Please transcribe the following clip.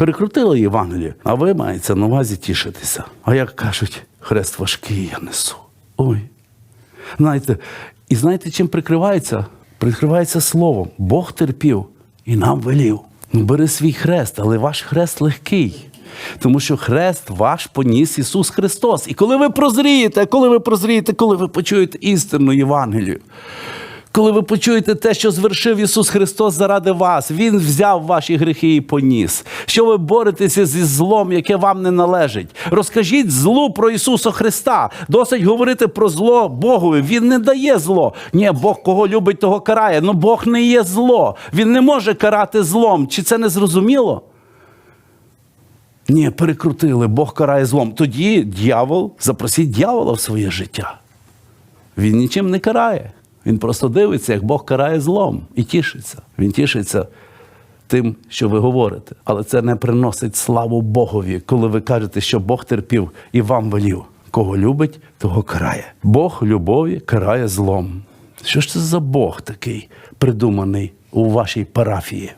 Перекрутили Євангеліє, а ви маєте на увазі тішитися. А як кажуть, хрест важкий я несу. Ой. Знаєте, і знаєте, чим прикривається? Прикривається словом. Бог терпів і нам велів. Ну, бери свій хрест, але ваш хрест легкий. Тому що хрест ваш поніс Ісус Христос. І коли ви прозрієте, коли ви прозрієте, коли ви почуєте істинну Євангелію, коли ви почуєте те, що звершив Ісус Христос заради вас, Він взяв ваші гріхи і поніс. Що ви боретеся зі злом, яке вам не належить. Розкажіть злу про Ісуса Христа. Досить говорити про зло Богові. Він не дає зло. Ні, Бог кого любить, того карає. Ну Бог не є зло. Він не може карати злом. Чи це не зрозуміло? Ні, перекрутили, Бог карає злом. Тоді дьявол, запросіть дьявола в своє життя. Він нічим не карає. Він просто дивиться, як Бог карає злом і тішиться. Він тішиться тим, що ви говорите. Але це не приносить славу Богові, коли ви кажете, що Бог терпів і вам велів. Кого любить, того карає. Бог любові карає злом. Що ж це за Бог такий придуманий у вашій парафії?